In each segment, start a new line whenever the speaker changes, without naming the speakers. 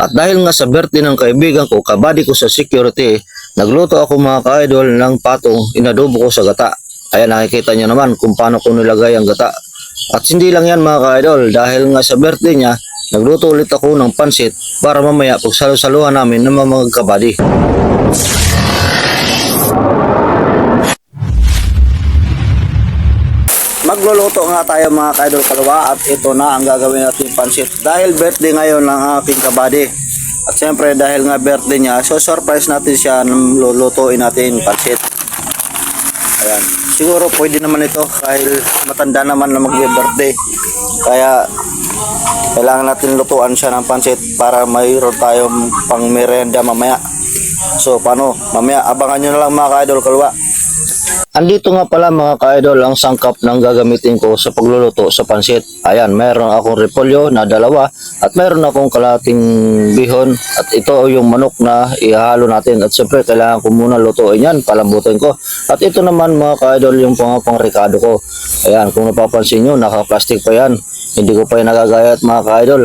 At dahil nga sa birthday ng kaibigan ko, kabady ko sa security, nagluto ako mga ka-idol ng patong inadobo ko sa gata. Ayan nakikita niyo naman kung paano ko nilagay ang gata. At hindi lang yan mga ka-idol, dahil nga sa birthday niya, nagluto ulit ako ng pansit para mamaya pagsalo-saluhan namin ng mga kabady. Magluluto nga tayo mga ka-idol kalwa at ito na ang gagawin natin pansit. Dahil birthday ngayon ng aking kabady. At siyempre dahil nga birthday niya, so surprise natin siya ng lulutuin natin pansit. Ayan. Siguro pwede naman ito dahil matanda naman na mag-birthday. Kaya kailangan natin lutuan siya ng pansit para mayroon tayong pang merienda mamaya. So paano? Mamaya abangan nyo na lang mga ka-idol kalwa. Andito nga pala mga ka-idol ang sangkap ng gagamitin ko sa pagluluto sa pansit. Ayan, mayroon akong repolyo na dalawa at mayroon akong kalating bihon at ito yung manok na ihalo natin. At siyempre kailangan ko muna lutuin yan, palambutin ko. At ito naman mga ka-idol yung pang pangrikado ko. Ayan, kung napapansin nyo, naka-plastic pa yan. Hindi ko pa yan nagagayat mga ka-idol.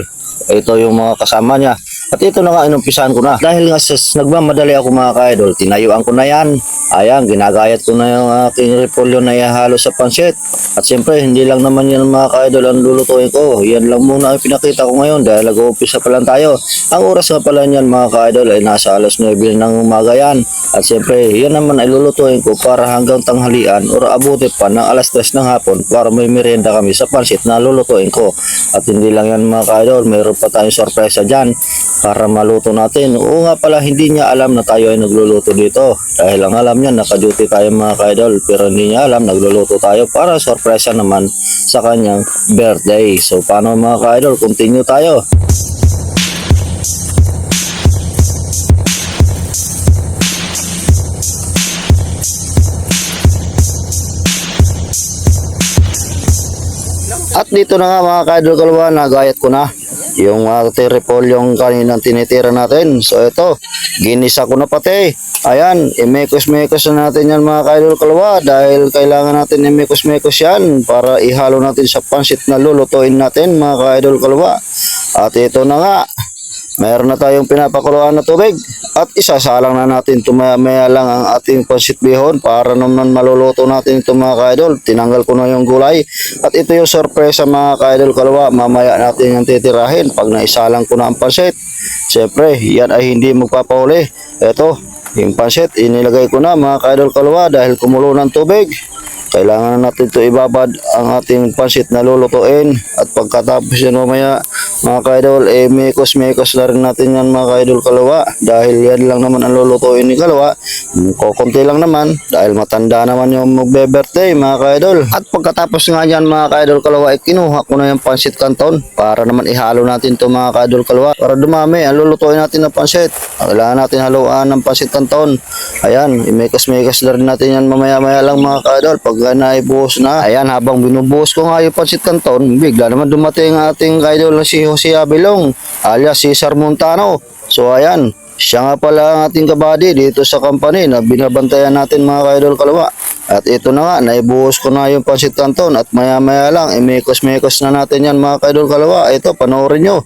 Ito yung mga kasama niya. At ito na nga inumpisahan ko na. Dahil nga sa nagmamadali ako mga ka-idol, tinayuan ko na yan. Ayan, ginagayat ko na yung aking repolyo na ihalo sa pansit. At siyempre, hindi lang naman yan mga ka-idol ang lulutuin ko. Yan lang muna ang pinakita ko ngayon dahil nag-uumpisa pa lang tayo. Ang oras nga pala niyan mga ka-idol ay nasa alas 9 ng umaga yan. At siyempre, yan naman ay lulutuin ko para hanggang tanghalian o abuti pa ng alas 3 ng hapon para may merienda kami sa pansit na lulutuin ko. At hindi lang yan mga ka-idol, mayroon pa tayong sorpresa dyan para maluto natin. Oo nga pala, hindi niya alam na tayo ay nagluluto dito. Dahil ang alam niya, naka-duty tayo mga ka-idol. Pero hindi niya alam, nagluluto tayo para sorpresa naman sa kanyang birthday. So, paano mga ka-idol? Continue tayo. At dito na nga mga ka-idol kalwa, nagayat ko na yung uh, yung kaninang tinitira natin. So ito, ginisa ko na pati. Ayan, imekos-mekos na natin yan mga ka-idol kalwa dahil kailangan natin imekos-mekos yan para ihalo natin sa pansit na lulutuin natin mga ka-idol kalwa. At ito na nga, mayroon na tayong pinapakuluan na tubig at isasalang na natin tumaya lang ang ating pansit bihon para naman maluluto natin ito mga ka-idol. Tinanggal ko na yung gulay at ito yung sorpresa mga ka-idol kalwa. Mamaya natin yung titirahin pag naisalang ko na ang pansit. Siyempre, yan ay hindi magpapahuli. Ito, yung pansit, inilagay ko na mga ka-idol kalwa dahil kumulo ng tubig. Kailangan na natin ito ibabad ang ating pansit na lulutuin at pagkatapos yan mamaya mga ka-idol, eh mekos-mekos na rin natin yan mga ka-idol kalawa. Dahil yan lang naman ang lulutuin ni kalawa. Kukunti lang naman dahil matanda naman yung magbe-birthday mga ka-idol. At pagkatapos nga yan mga ka-idol kalawa eh kinuha ko na yung pansit kanton para naman ihalo natin to mga ka-idol kalawa. Para dumami ang lulutuin natin ng pansit. Kailangan natin haluan ng pansit kanton ayan, imekos-mekos na rin natin yan mamaya-maya lang mga ka-idol pag naibuhos na. Ayan habang binubuhos ko nga yung pansit kanton bigla naman dumating ang ating ka-idol na si Jose Abilong alias Cesar Montano so ayan siya nga pala ang ating kabady dito sa company na binabantayan natin mga ka-idol kalawa. At ito na nga, naibuhos ko na yung pansit kanton at maya maya lang, imekos-mekos na natin yan mga ka-idol kalawa. Ito, panoorin nyo.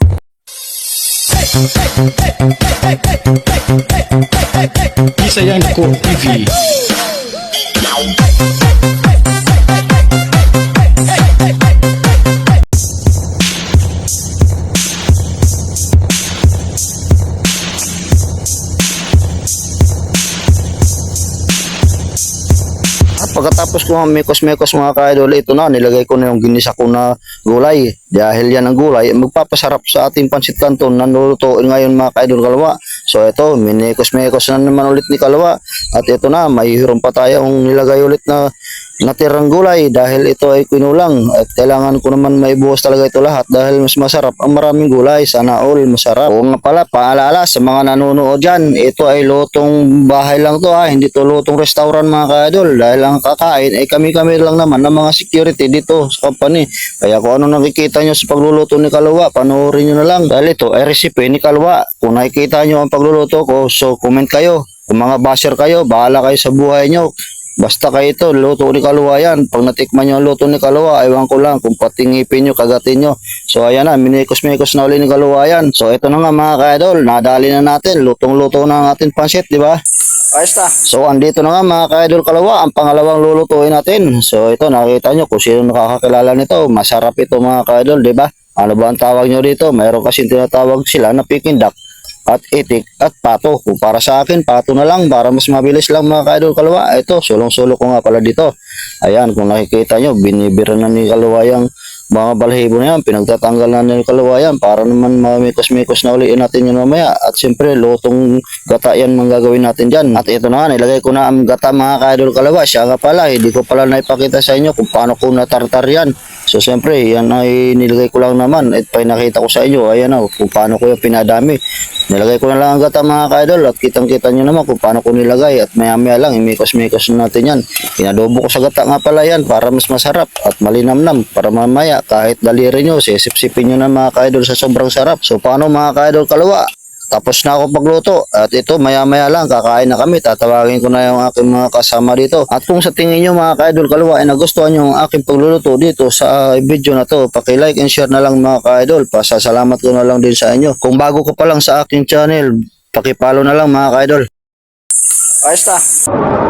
Bisayan ko TV.
Pagkatapos ko mekos-mekos mga ka-idol, ito na, nilagay ko na yung ginisa ko na gulay. Dahil yan ang gulay, magpapasarap sa ating pansit kanton na nulutuin ngayon mga ka-idol kalawa. So ito, minekos-mekos na naman ulit ni kalawa. At ito na, mayroon pa tayong nilagay ulit na natirang gulay dahil ito ay kinulang. At kailangan ko naman maibuhos talaga ito lahat dahil mas masarap ang maraming gulay. Sana all masarap. O nga pala paalala sa mga nanonood dyan. Ito ay lutong bahay lang to ha. Hindi to lutong restaurant mga ka-idol. Dahil ang kakain ay kami-kami lang naman ng mga security dito sa company. Kaya kung ano nakikita nyo sa pagluluto ni Kalwa panoorin nyo na lang. Dahil ito ay recipe ni Kalwa. Kung nakikita nyo ang pagluluto ko so comment kayo. Kung mga basher kayo, bahala kayo sa buhay nyo. Basta kayo ito, luto ni Kaluwa yan. Pag natikman nyo ang luto ni Kaluwa, aywan ko lang kung patingipin nyo, kagatin nyo. So ayan na, minikos-mikos na uli ni Kaluwa yan. So ito na nga mga ka-idol, nadali na natin. Lutong-luto na ang ating pansit, di ba? Ayos na. So andito na nga mga ka-idol Kalawa, ang pangalawang lulutuin natin. So ito nakita nyo kung sino nakakakilala nito. Masarap ito mga ka-idol, di ba? Ano ba ang tawag nyo dito? Mayroon kasi tinatawag sila na Peking duck at itik at pato. Kung para sa akin, pato na lang para mas mabilis lang mga ka-idol Kalawa. Ito, sulong-sulo ko nga pala dito. Ayan, kung nakikita nyo, binibira na ni Kalawa yung mga balahibo na yan, pinagtatanggal na ni Kalawa yan para naman mamikos-mikos na uliin natin yun mamaya. At siyempre, lutong gata yan mga gagawin natin dyan. At ito na nga, nilagay ko na ang gata mga ka-idol Kalawa. Siya nga pala, hindi ko pala naipakita sa inyo kung paano ko natartar yan. So siyempre, yan ay nilagay ko lang naman. At pinakita ko sa inyo, ayan o, kung paano ko yung pinadami. Nilagay ko na lang ang gata mga ka-idol at kitang-kita nyo naman kung paano ko nilagay at maya-maya lang imikos-mikos natin yan. Pinadobo ko sa gata nga pala yan para mas masarap at malinamnam para mamaya kahit daliri nyo, sisip-sipin nyo na mga ka-idol sa sobrang sarap. So paano mga ka-idol kalawa? Tapos na ako pagluto at ito maya-maya lang kakain na kami. Tatawagin ko na yung aking mga kasama dito. At kung sa tingin nyo mga ka-idol kalawa ay nagustuhan nyo ang aking pagluluto dito sa video na to, paki-like and share na lang mga ka-idol. Pasasalamat ko na lang din sa inyo. Kung bago ko pa lang sa aking channel, paki-follow na lang mga ka-idol. Ayos ta.